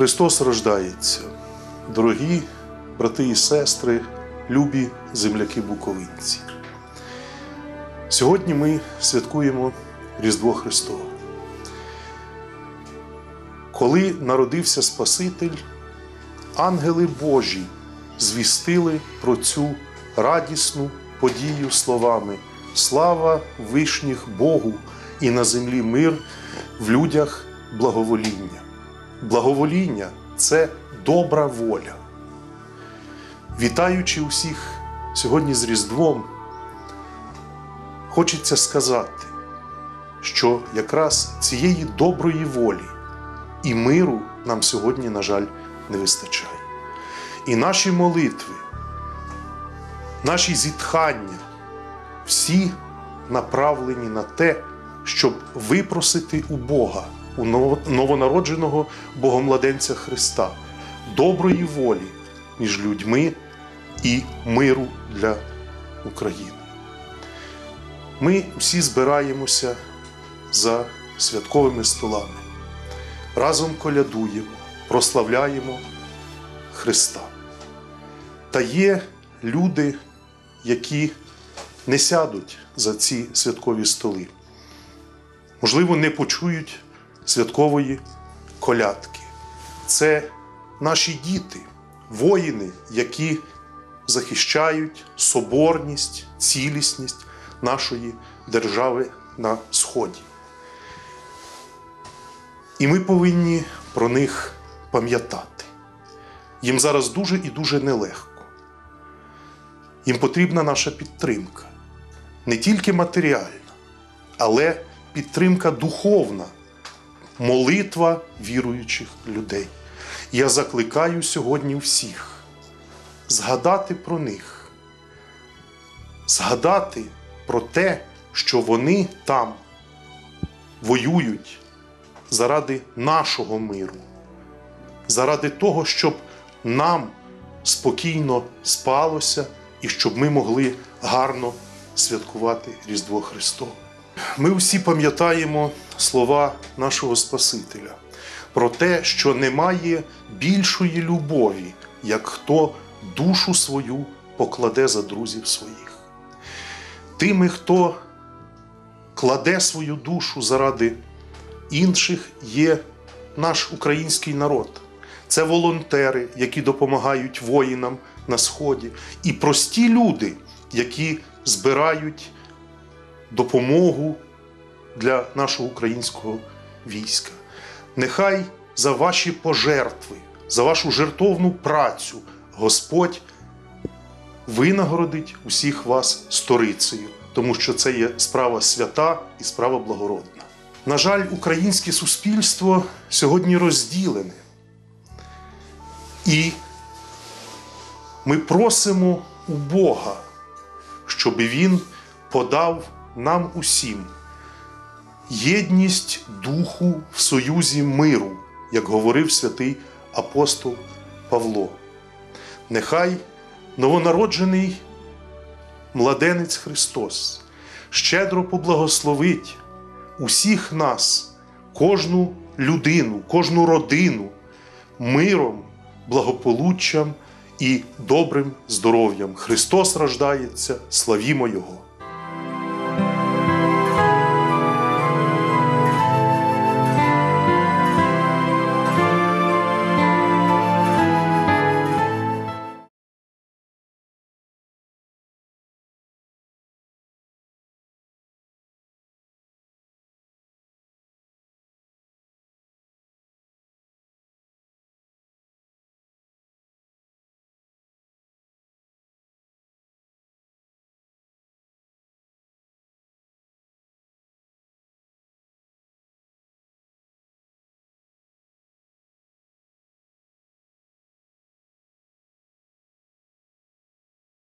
Христос рождається, дорогі брати і сестри, любі земляки буковинці. Сьогодні ми святкуємо Різдво Христове. Коли народився Спаситель, ангели Божі звістили про цю радісну подію словами Слава вишніх Богу і на землі мир в людях благовоління. Благовоління це добра воля. Вітаючи усіх сьогодні з Різдвом, хочеться сказати, що якраз цієї доброї волі і миру нам сьогодні, на жаль, не вистачає. І наші молитви, наші зітхання, всі направлені на те, щоб випросити у Бога, у новонародженого Богомладенця Христа, доброї волі між людьми і миру для України. Ми всі збираємося за святковими столами, разом колядуємо, прославляємо Христа. Та є люди, які не сядуть за ці святкові столи, можливо, не почують святкової колядки. Це наші діти, воїни, які захищають соборність, цілісність нашої держави на Сході. І ми повинні про них пам'ятати. Їм зараз дуже і дуже нелегко. Їм потрібна наша підтримка, не тільки матеріальна, але підтримка духовна, молитва віруючих людей. Я закликаю сьогодні всіх згадати про них, згадати про те, що вони там воюють заради нашого миру, заради того, щоб нам спокійно спалося і щоб ми могли гарно святкувати Різдво Христове. Ми всі пам'ятаємо слова нашого Спасителя про те, що немає більшої любові, як хто душу свою покладе за друзів своїх. Тими, хто кладе свою душу заради інших, є наш український народ. Це волонтери, які допомагають воїнам на Сході, і прості люди, які збирають допомогу для нашого українського війська. Нехай за ваші пожертви, за вашу жертовну працю Господь винагородить усіх вас сторицею, тому що це є справа свята і справа благородна. На жаль, українське суспільство сьогодні розділене. І ми просимо у Бога, щоб Він подав нам усім єдність духу в союзі миру, як говорив святий апостол Павло. Нехай новонароджений младенець Христос щедро поблагословить усіх нас, кожну людину, кожну родину миром, благополуччям і добрим здоров'ям. Христос рождається, славімо Його!